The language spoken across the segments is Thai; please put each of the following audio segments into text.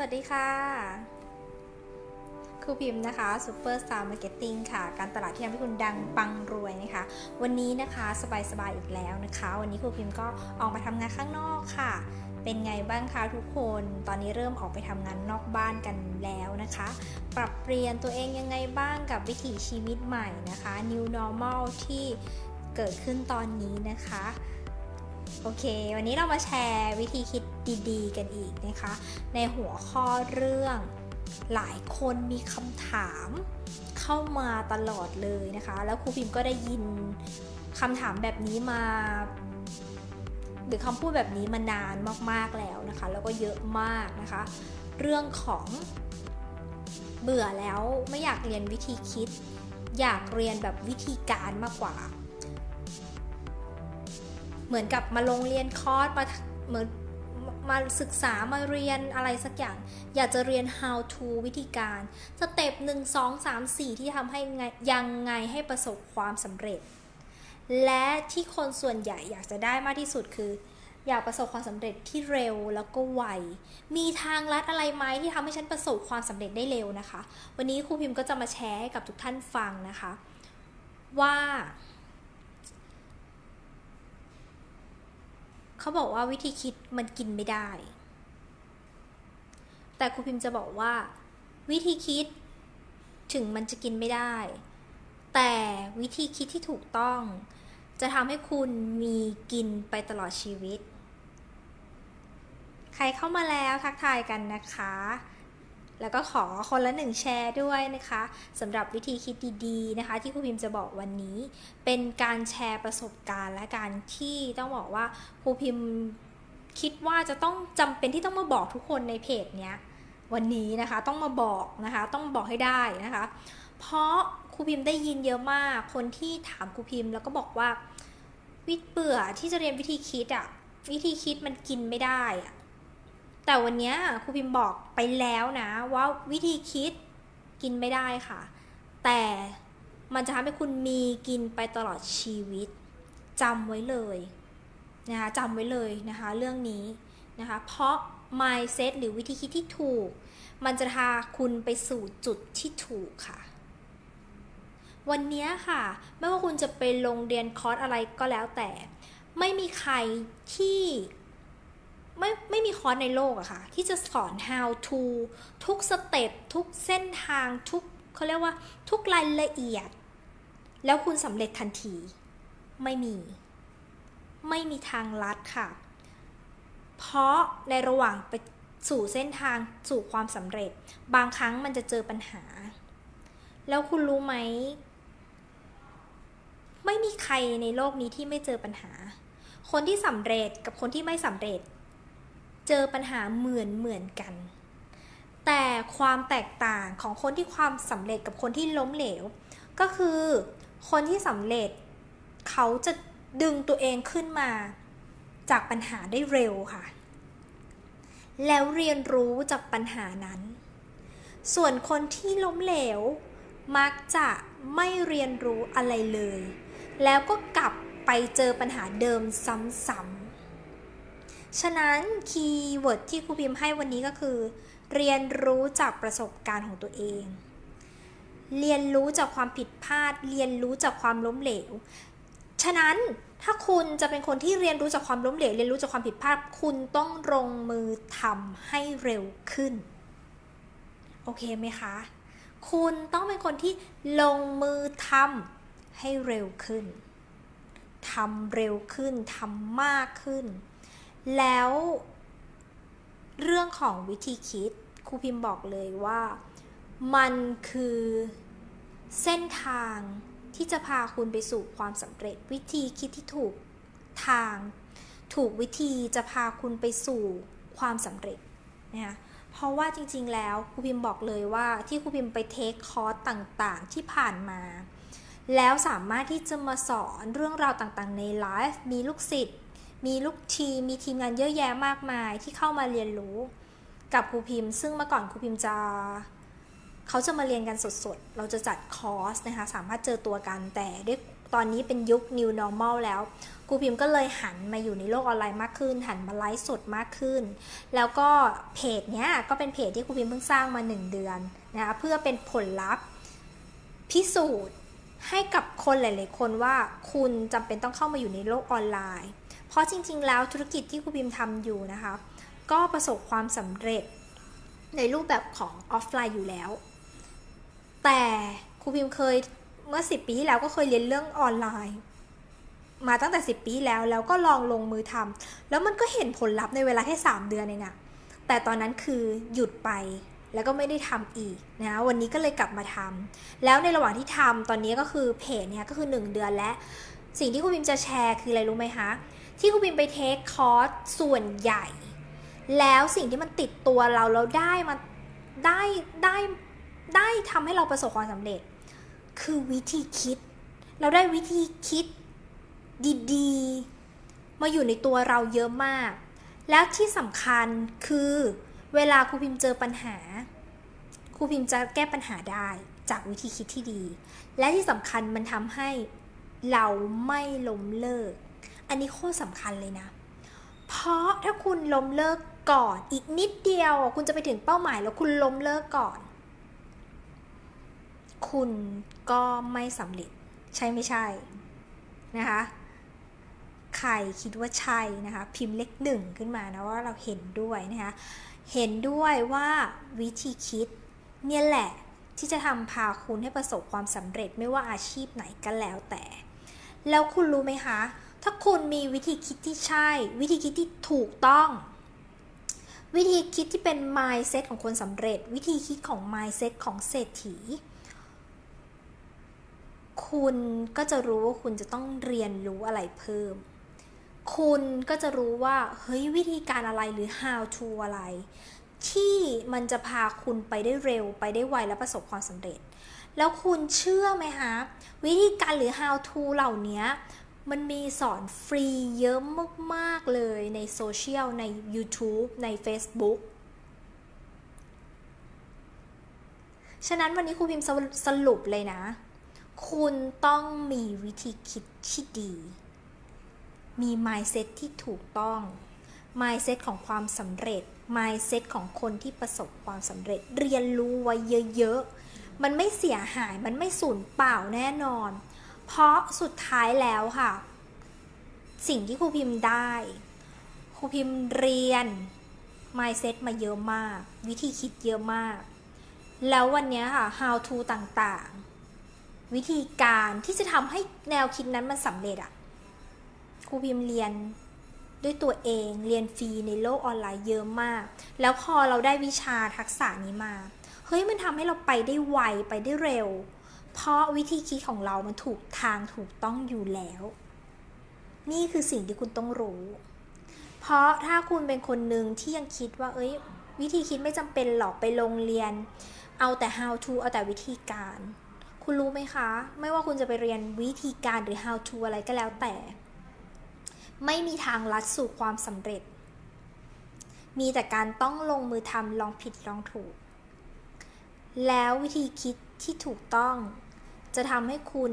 สวัสดีค่ะ ครูพิมพ์นะคะซูเปอร์สตาร์มาร์เก็ตติ้งค่ะ การตลาดที่ทำให้คุณดังปังรวยนะคะ วันนี้นะคะสบายๆอีกแล้วนะคะ วันนี้ครูพิมพ์ก็ออกมาทำงานข้างนอกค่ะ เป็นไงบ้างคะทุกคน ตอนนี้เริ่มออกไปทำงานนอกบ้านกันแล้วนะคะ ปรับเปลี่ยนตัวเองยังไงบ้างกับวิถีชีวิตใหม่นะคะ New Normal ที่เกิดขึ้นตอนนี้นะคะ โอเค วันนี้เรามาแชร์วิธีคิดดีๆ กันอีกนะคะ ในหัวข้อเรื่องหลายคนมีคำถามเข้ามาตลอดเลยนะคะ แล้วครูพิมพ์ก็ได้ยินคำถามแบบนี้มา หรือคำพูดแบบนี้มานานมากๆแล้วนะคะ แล้วก็เยอะมากนะคะ เรื่องของเบื่อแล้วไม่อยากเรียนวิธีคิด อยากเรียนแบบวิธีการมากกว่า เหมือนกับมาลงเรียนคอร์สมาเหมือนมาศึกษามาเรียนอะไรสักอย่าง อยากจะเรียน how to วิธีการสเต็ปหนึ่งสองสามสี่ที่ทำให้ยังไงให้ประสบความสำเร็จ และที่คนส่วนใหญ่อยากจะได้มากที่สุดคือ อยากประสบความสำเร็จที่เร็วแล้วก็ไว มีทางลัดอะไรไหมที่ทำให้ฉันประสบความสำเร็จได้เร็วนะคะ วันนี้ครูพิมพ์ก็จะมาแชร์ให้กับทุกท่านฟังนะคะ ว่า เขาบอกว่าวิธีคิดมันกินไม่ได้ แต่ครูพิมพ์จะบอกว่า วิธีคิดถึงมันจะกินไม่ได้ แต่วิธีคิดที่ถูกต้อง จะทำให้คุณมีกินไปตลอดชีวิต ใครเข้ามาแล้วทักทายกันนะคะ แล้วก็ขอคนละหนึ่งแชร์ด้วยนะคะสำหรับวิธีคิดดีๆนะคะ ที่ครูพิมพ์จะบอกวันนี้ เป็นการแชร์ประสบการณ์และการที่ต้องบอกว่าครูพิมพ์คิดว่าจะต้องจำเป็นที่ต้องมาบอกทุกคนในเพจเนี้ยวันนี้นะคะต้องมาบอกนะคะ ต้องบอกให้ได้นะคะ เพราะครูพิมพ์ได้ยินเยอะมาก คนที่ถามครูพิมพ์ แล้วก็บอกว่า วิเบื่อที่จะเรียนวิธีคิดอะวิธีคิดมันกินไม่ได้อะ แต่วันนี้ครูพิมพ์บอกไปแล้วนะว่าวิธีคิดกินไม่ได้ค่ะ แต่มันจะทำให้คุณมีกินไปตลอดชีวิตจำไว้เลยนะคะจำไว้เลยนะคะเรื่องนี้นะคะเพราะ mindset หรือวิธีคิดที่ถูก มันจะพาคุณไปสู่จุดที่ถูกค่ะ วันนี้ค่ะ ไม่ว่าคุณจะไปลงเรียนคอร์สอะไรก็แล้วแต่ ไม่มีใครที่ ไม่ไม่มีคอร์สในโลกอะค่ะ ที่จะสอน how to ทุกสเต็ปทุกเส้นทางทุกเขาเรียกว่าทุกรายละเอียด แล้วคุณสำเร็จทันที ไม่มี ไม่มีทางลัดค่ะ เพราะในระหว่างไปสู่เส้นทางสู่ความสำเร็จ บางครั้งมันจะเจอปัญหา แล้วคุณรู้ไหม ไม่มีใครในโลกนี้ที่ไม่เจอปัญหา คนที่สำเร็จกับคนที่ไม่สำเร็จ เจอปัญหาเหมือนเหมือนกัน แต่ความแตกต่างของคนที่ความสำเร็จกับคนที่ล้มเหลว ก็คือคนที่สำเร็จเขาจะดึงตัวเองขึ้นมาจากปัญหาได้เร็วค่ะ แล้วเรียนรู้จากปัญหานั้น ส่วนคนที่ล้มเหลว มักจะไม่เรียนรู้อะไรเลย แล้วก็กลับไปเจอปัญหาเดิมซ้ำๆ ฉะนั้นคีย์เวิร์ดที่ครูพิมพ์ให้วันนี้ก็คือ เรียนรู้จากประสบการณ์ของตัวเอง เรียนรู้จากความผิดพลาด เรียนรู้จากความล้มเหลว ฉะนั้นถ้าคุณจะเป็นคนที่เรียนรู้จากความล้มเหลว เรียนรู้จากความผิดพลาด คุณต้องลงมือทำให้เร็วขึ้น โอเคไหมคะ คุณต้องเป็นคนที่ลงมือทำให้เร็วขึ้นทำเร็วขึ้นทำมากขึ้น แล้วเรื่องของวิธีคิดครูพิมพ์บอกเลยว่ามันคือเส้นทางที่จะพาคุณไปสู่ความสำเร็จ วิธีคิดที่ถูกทาง ถูกวิธีจะพาคุณไปสู่ความสำเร็จนะคะเพราะว่าจริงๆแล้วครูพิมพ์บอกเลยว่าที่ครูพิมพ์ไปเทคคอร์สต่างๆ ที่ผ่านมา แล้วสามารถที่จะมาสอนเรื่องราวต่างๆ ในไลฟ์มีลูกศิษย์ มีลูกทีมมีทีมงานเยอะแยะมากมายที่เข้ามาเรียนรู้กับครูพิมพ์ ซึ่งเมื่อก่อนครูพิมพ์จะเขาจะมาเรียนกันสดๆ เราจะจัดคอร์สนะคะ สามารถเจอตัวกันแต่ด้วยตอนนี้เป็นยุค new normal แล้วครูพิมพ์ก็เลยหันมาอยู่ในโลกออนไลน์มากขึ้น หันมาไลฟ์สดมากขึ้น แล้วก็เพจเนี้ยก็เป็นเพจที่ครูพิมพ์เพิ่งสร้างมา 1 เดือนนะคะเพื่อเป็นผลลัพธ์พิสูจน์ให้กับคนหลาย ๆ คนว่าคุณจำเป็นต้องเข้ามาอยู่ในโลกออนไลน์ ราะจริง ๆ แล้วธุรกิจที่ครูพิมพ์ทำอยู่นะคะ ก็ประสบความสำเร็จในรูปแบบของออฟไลน์อยู่แล้ว แต่ครูพิมพ์เคยเมื่อ 10 ปีที่แล้วก็เคยเรียนเรื่องออนไลน์ มาตั้งแต่ 10 ปีแล้วแล้วก็ลองลงมือทำแล้วมันก็เห็นผลลัพธ์ในเวลาแค่ 3 เดือนเองอะแต่ตอนนั้นคือหยุดไปแล้วก็ไม่ได้ทำอีกนะวันนี้ก็เลยกลับมาทำแล้วในระหว่างที่ทำตอนนี้ก็คือเพจเนี่ยก็คือ 1 เดือนและ สิ่งที่ครูพิมจะแชร์คืออะไรรู้ไหมคะ ที่ครูพิมไปเทคคอร์สส่วนใหญ่ แล้วสิ่งที่มันติดตัวเราเราได้มาได้ได้ได้ทำให้เราประสบความสำเร็จ คือวิธีคิด เราได้วิธีคิดดีๆ มาอยู่ในตัวเราเยอะมาก แล้วที่สำคัญคือเวลาครูพิมพ์เจอปัญหาครูพิมพ์จะแก้ปัญหาได้จากวิธีคิดที่ดี และที่สำคัญมันทำให้เราไม่ล้มเลิก อันนี้โคตรสำคัญเลยนะ เพราะถ้าคุณล้มเลิกก่อน อีกนิดเดียว คุณจะไปถึงเป้าหมายแล้วคุณล้มเลิกก่อน คุณก็ไม่สำเร็จใช่ไม่ใช่นะคะใครคิดว่าใช่นะคะพิมพ์เลขหนึ่งขึ้นมานะว่าเราเห็นด้วยนะคะเห็นด้วยว่าวิธีคิดเนี่ยแหละที่จะทำพาคุณให้ประสบความสำเร็จไม่ว่าอาชีพไหนก็แล้วแต่ แล้วคุณรู้ไหมคะ ถ้าคุณมีวิธีคิดที่ใช่ วิธีคิดที่ถูกต้อง วิธีคิดที่เป็น mindset ของคนสำเร็จ วิธีคิดของ mindset ของเศรษฐี คุณก็จะรู้ว่าคุณจะต้องเรียนรู้อะไรเพิ่ม คุณก็จะรู้ว่าเฮ้ยวิธีการอะไรหรือ how to อะไร ที่มันจะพาคุณไปได้เร็วไปได้ไวและประสบความสำเร็จแล้วคุณเชื่อไหมคะวิธีการหรือ how to เหล่านี้ มันมีสอนฟรีเยอะมากๆเลยในโซเชียล ใน YouTube ใน Facebook ฉะนั้นวันนี้ครูพิมพ์สรุปเลยนะ คุณต้องมีวิธีคิดที่ดี มี mindset ที่ถูกต้อง mindset ของความสำเร็จ mindset ของคนที่ประสบความสำเร็จ เรียนรู้ไว้เยอะ ๆ มันไม่เสียหาย มันไม่สูญเปล่าแน่นอน เพราะสุดท้ายแล้วค่ะ สิ่งที่ครูพิมพ์ได้ครูพิมพ์เรียน mindset มาเยอะมาก วิธีคิดเยอะมาก แล้ววันนี้ค่ะ how to ต่างๆ วิธีการที่จะทำให้แนวคิดนั้นมันสำเร็จอะครูพิมพ์เรียนด้วยตัวเองเรียนฟรีในโลกออนไลน์เยอะมาก แล้วพอเราได้วิชาทักษะนี้มา เฮ้ยมันทำให้เราไปได้ไวไปได้เร็ว เพราะวิธีคิดของเรามันถูกทางถูกต้องอยู่แล้ว นี่คือสิ่งที่คุณต้องรู้ เพราะถ้าคุณเป็นคนหนึ่งที่ยังคิดว่า เอ้ย วิธีคิดไม่จำเป็นหรอกไปโรงเรียน เอาแต่ how to เอาแต่วิธีการ คุณรู้ไหมคะ ไม่ว่าคุณจะไปเรียนวิธีการหรือ how to อะไรก็แล้วแต่ ไม่มีทางลัดสู่ความสำเร็จ มีแต่การต้องลงมือทำลองผิดลองถูก แล้ววิธีคิดที่ถูกต้อง จะทำให้คุณ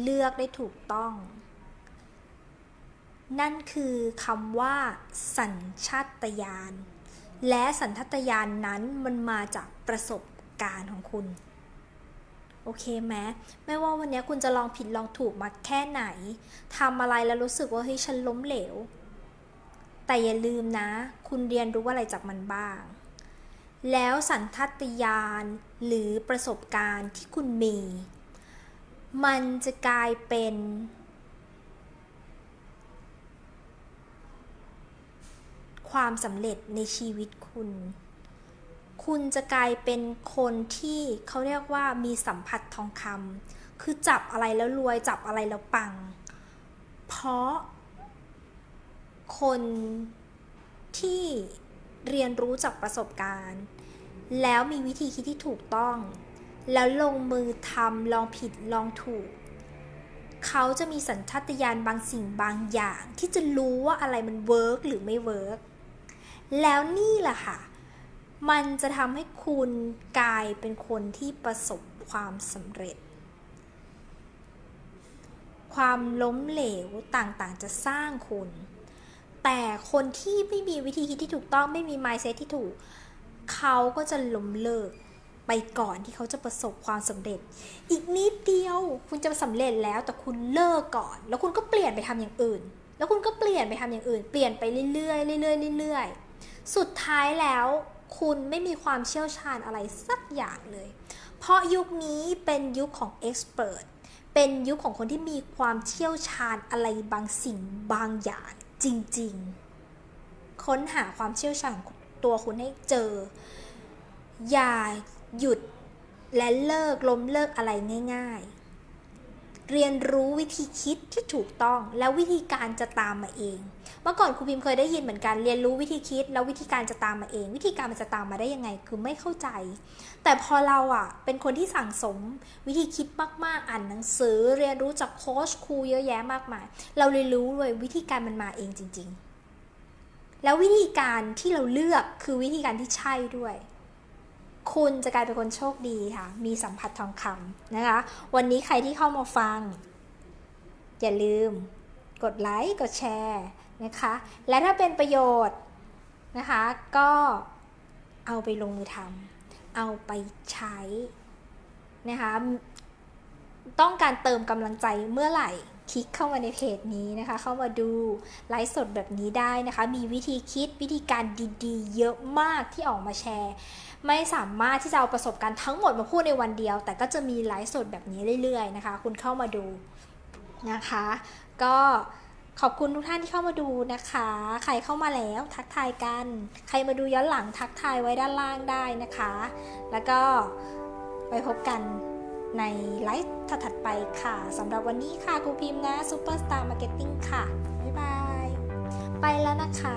เลือกได้ถูกต้อง นั่นคือคำว่า สัญชาตญาณ และสัญชาตญาณนนั้นมันมาจากประสบการณ์ของคุณ โอเคไหมไม่ว่าวันนี้คุณจะลองผิดลองถูกมาแค่ไหนทำอะไรแล้วรู้สึกว่าเฮ้ยฉันล้มเหลว แต่อย่าลืมนะ คุณเรียนรู้อะไรจากมันบ้าง แล้วสันทัตยานหรือประสบการณ์ที่คุณมี มันจะกลายเป็น ความสำเร็จในชีวิตคุณ คุณจะกลายเป็นคนที่เขาเรียกว่ามีสัมผัสทองคำคือจับอะไรแล้วรวยจับอะไรแล้วปัง เพราะ คนที่เรียนรู้จากประสบการณ์ แล้วมีวิธีคิดที่ถูกต้อง แล้วลงมือทำลองผิดลองถูก เขาจะมีสัญชาตญาณบางสิ่งบางอย่าง ที่จะรู้ว่าอะไรมันเวิร์กหรือไม่เวิร์กแล้วนี่แหละค่ะ มันจะทำให้คุณกลายเป็นคนที่ประสบความสำเร็จ ความล้มเหลวต่างๆ จะสร้างคุณ แต่คนที่ไม่มีวิธีคิดที่ถูกต้องไม่มี mindset ที่ถูก เขาก็จะล้มเลิก ไปก่อนที่เขาจะประสบความสำเร็จ อีกนิดเดียวคุณจะสำเร็จแล้วแต่คุณเลิกก่อน แล้วคุณก็เปลี่ยนไปทำอย่างอื่น แล้วคุณก็เปลี่ยนไปทำอย่างอื่น เปลี่ยนไปเรื่อยๆเรื่อยๆเรื่อยๆสุดท้ายแล้วคุณไม่มีความเชี่ยวชาญอะไรสักอย่างเลย เพราะยุคนี้เป็นยุคของ expert เป็นยุคของคนที่มีความเชี่ยวชาญอะไรบางสิ่งบางอย่างจริงๆ ค้นหาความเชี่ยวชาญตัวคุณให้เจอ อย่า หยุดและเลิกล้มเลิกอะไรง่าย ๆ เรียนรู้วิธีคิดที่ถูกต้องแล้ววิธีการจะตามมาเอง เมื่อก่อนครูพิมพ์เคยได้ยินเหมือนกันเรียนรู้วิธีคิด แล้ววิธีการจะตามมาเอง วิธีการมันจะตามมาได้ยังไงคือไม่เข้าใจ แต่พอเราอะเป็นคนที่สั่งสมวิธีคิดมากๆ อ่านหนังสือ เรียนรู้จากโค้ชครูเยอะแยะมากมาย เราเรียนรู้เลยวิธีการมันมาเองจริง ๆ แล้ววิธีการที่เราเลือกคือวิธีการที่ใช่ด้วย คุณจะกลายเป็นคนโชคดีค่ะ มีสัมผัสทองคำนะคะ วันนี้ใครที่เข้ามาฟัง อย่าลืม กดไลค์ กดแชร์นะคะ และถ้าเป็นประโยชน์นะคะ ก็เอาไปลงมือทำเอาไปใช้นะคะ ต้องการเติมกำลังใจเมื่อไหร่คลิกเข้ามาในเพจนี้นะคะ เข้ามาดูไลฟ์สดแบบนี้ได้นะคะ มีวิธีคิดวิธีการดีๆ เยอะมากที่ออกมาแชร์ ไม่สามารถที่จะเอาประสบการณ์ทั้งหมดมาพูดในวันเดียว แต่ก็จะมีไลฟ์สดแบบนี้เรื่อยๆนะคะ คุณเข้ามาดูนะคะ ก็ขอบคุณทุกท่านที่เข้ามาดูนะคะ ใครเข้ามาแล้วทักทายกัน ใครมาดูย้อนหลังทักทายไว้ด้านล่างได้นะคะ แล้วก็ไปพบกัน ในไลฟ์ถัดๆไปค่ะสำหรับวันนี้ค่ะครูพิมพ์นะซูเปอร์สตาร์มาร์เก็ตติ้งค่ะ บ๊ายบาย ไปแล้วนะคะ